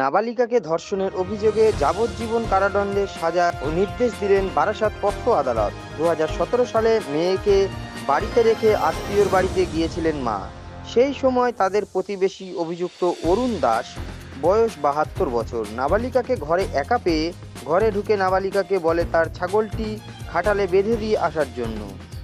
নাবালিকাকে ধর্ষণের অভিযোগে যাবজ্জীবন কারাদণ্ডের সাজা ও নির্দেশ দিলেন বারাসাত পক্ষ আদালত। দু হাজার সতেরো সালে মেয়েকে বাড়িতে রেখে আত্মীয়র বাড়িতে গিয়েছিলেন মা। সেই সময় তাদের প্রতিবেশী অভিযুক্ত অরুণ দাস, বয়স বাহাত্তর বছর। নাবালিকাকে ঘরে একা পেয়ে ঘরে ঢুকে নাবালিকাকে বলে তার ছাগলটি খাটালে বেঁধে দিয়ে আসার জন্য।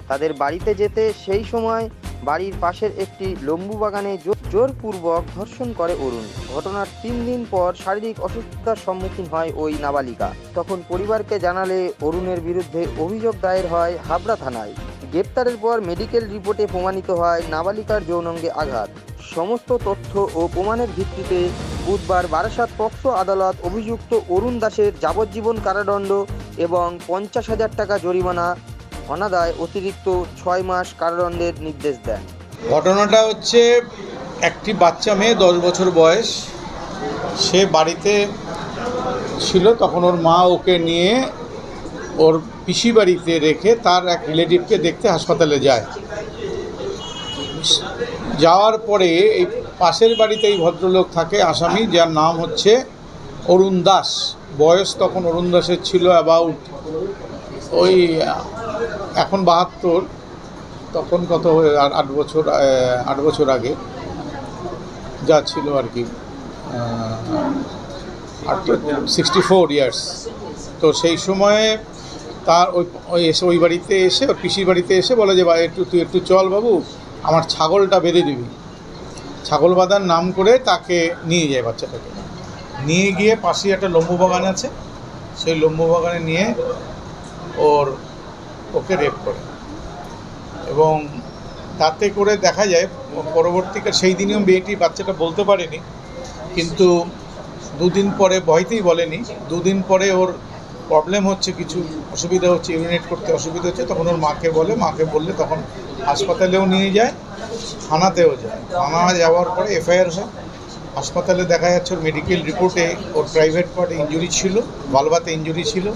তাদের বাড়িতে যেতে সেই সময় বাড়ির পাশের একটি লম্বু বাগানে জোরপূর্বক ধর্ষণ করে অরুণ। ঘটনার তিন দিন পর শারীরিক অসুস্থতার সম্মুখীন হয় ওই নাবালিকা। তখন পরিবারকে জানালে অরুণের বিরুদ্ধে অভিযোগ দায়ের হয় হাবড়া থানায়। গ্রেপ্তারের পর মেডিকেল রিপোর্টে প্রমাণিত হয় নাবালিকার যৌনাঙ্গে আঘাত। সমস্ত তথ্য ও প্রমাণের ভিত্তিতে বুধবার বারাসাত পক্সো আদালত অভিযুক্ত অরুণ দাসের যাবজ্জীবন কারাদণ্ড এবং পঞ্চাশ হাজার টাকা জরিমানা অনাদায় অতিরিক্ত ছয় মাস কারাদণ্ডের নির্দেশ দেন। ঘটনাটা হচ্ছে একটি বাচ্চা মেয়ে, দশ বছর বয়স। সে বাড়িতে ছিল, তখন ওর মা ওকে নিয়ে ওর পিসি বাড়িতে রেখে তার এক রিলেটিভকে দেখতে হাসপাতালে যায়। যাওয়ার পরে এই পাশের বাড়িতে এই ভদ্রলোক থাকে, আসামি, যার নাম হচ্ছে অরুণ দাস। বয়স তখন অরুণ দাসের ছিল অ্যাবাউট ওই এখন বাহাত্তর, তখন কত আট বছর আট বছর আগে যা ছিল আর কি সিক্সটি ফোর ইয়ার্স তো সেই সময়ে তার ওই ওই এসে ওই বাড়িতে এসে, ওর পিসির বাড়িতে এসে বলে যে বা একটু তুই একটু চল বাবু, আমার ছাগলটা বেঁধে দিবি। ছাগল বাঁধার নাম করে তাকে নিয়ে যায় বাচ্চাটাকে। নিয়ে গিয়ে পাশে একটা লম্বু বাগান আছে। সেই লম্বু বাগানে নিয়ে ওর ওকে রেপ করে। এবং তাতে করে দেখা যায়, পরবর্তীকাল সেই দিনেও মেয়েটি বাচ্চাটা বলতে পারেনি, কিন্তু দুদিন পরে, ভয়তেই বলেনি, দুদিন পরে ওর প্রবলেম হচ্ছে, কিছু অসুবিধা হচ্ছে ইউরিনেট করতে অসুবিধা হচ্ছে, তখন ওর মাকে বলে, মাকে বললে তখন হাসপাতালেও নিয়ে যায়, থানাতেও যায়। থানা যাওয়ার পরে এফআইআর হয়, হাসপাতালে দেখা যাচ্ছে ওর মেডিকেল রিপোর্টে ওর প্রাইভেট পার্টে ইঞ্জুরি ছিল বালবাতে ইঞ্জুরি ছিল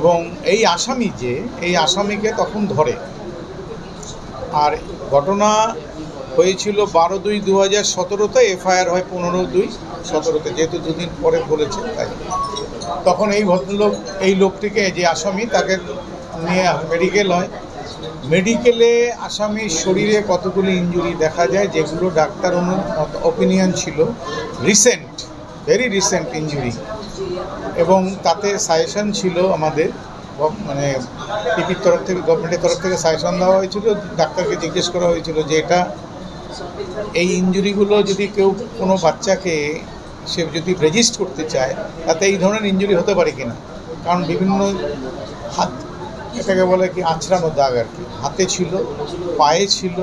এবং এই আসামি যে, এই আসামিকে তখন ধরে। আর ঘটনা হয়েছিল বারো দুই দু হাজার সতেরোতে, এফআইআর হয় পনেরো দুই সতেরোতে, যেহেতু দুদিন পরে বলেছে, তাই। তখন এই ভদ্রলোক, এই লোকটিকে, যে আসামি, তাকে নিয়ে মেডিকেল হয়। মেডিকেলে আসামির শরীরে কতগুলি ইঞ্জুরি দেখা যায়, যেগুলো ডাক্তার অনু অপিনিয়ন ছিল। রিসেন্ট ভেরি রিসেন্ট ইঞ্জুরি এবং তাতে সাজেশন ছিল আমাদের মানে পিপির তরফ থেকে গভর্নমেন্টের তরফ থেকে সাজেশন দেওয়া হয়েছিল, ডাক্তারকে জিজ্ঞেস করা হয়েছিল যে এটা, এই ইঞ্জুরিগুলো যদি কেউ কোনো বাচ্চাকে সে যদি রেজিস্ট করতে চায়, তাতে এই ধরনের ইঞ্জুরি হতে পারে কিনা? কারণ বিভিন্ন হাত, এটাকে বলে কি আছড়ানো দাগ আর কি। হাতে ছিল, পায়ে ছিল,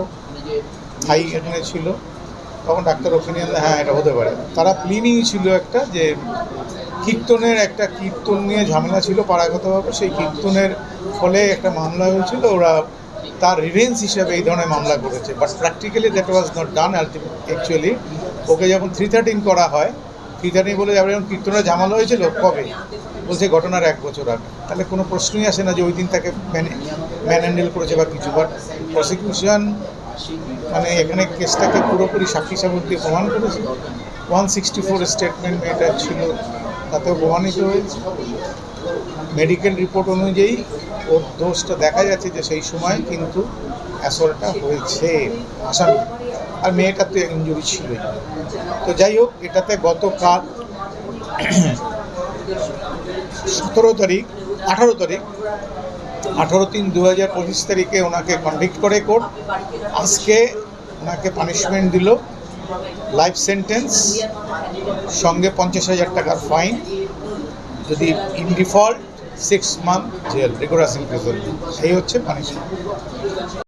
থাই এখানে ছিল তখন ডাক্তার ওপিনিয়ন হ্যাঁ এটা হতে পারে। তারা প্লিনিং ছিল একটা যে, কীর্তনের একটা কীর্তন নিয়ে ঝামেলা ছিল পাড়াগতভাবে সেই কীর্তনের ফলে একটা মামলা হয়েছিল। ওরা তার রিভেন্স হিসাবে এই ধরনের মামলা করেছে। But practically that was not done actually okay যখন থ্রি থার্টিন করা হয় থ্রি থার্টিন বলে যাবে যখন কীর্তনের ঝামেলা হয়েছিল, কবে? বলছে, ঘটনার এক বছর আগে। তাহলে কোনো প্রশ্নই আসে না যে ওই দিন তাকে ম্যান হ্যান্ডেল করেছে বা কিছু। বাট প্রসিকিউশন মানে এখানে কেসটাকে পুরোপুরি সাক্ষী সামগ্রী প্রমাণ করেছে। ওয়ান সিক্সটি ফোর স্টেটমেন্ট মেয়েটার ছিল, তাতেও প্রমাণিত হয়েছে। মেডিকেল রিপোর্ট অনুযায়ী ওর দোষটা দেখা যাচ্ছে যে সেই সময় কিন্তু অ্যাসলটা হয়েছে, আসামি। আর মেয়েটার তো ইঞ্জুরি ছিলই তো যাই হোক, এটাতে গতকাল সতেরো তারিখ, আঠারো তারিখ আঠারো তিন দু হাজার পঁচিশ তারিখে ওনাকে কনভিক্ট করে কোর্ট আজকে ওনাকে পানিশমেন্ট দিল লাইফ সেন্টেন্স সঙ্গে পঞ্চাশ হাজার টাকার ফাইন যদি in default six month jail regular imprisonment এই হচ্ছে পানিশমেন্ট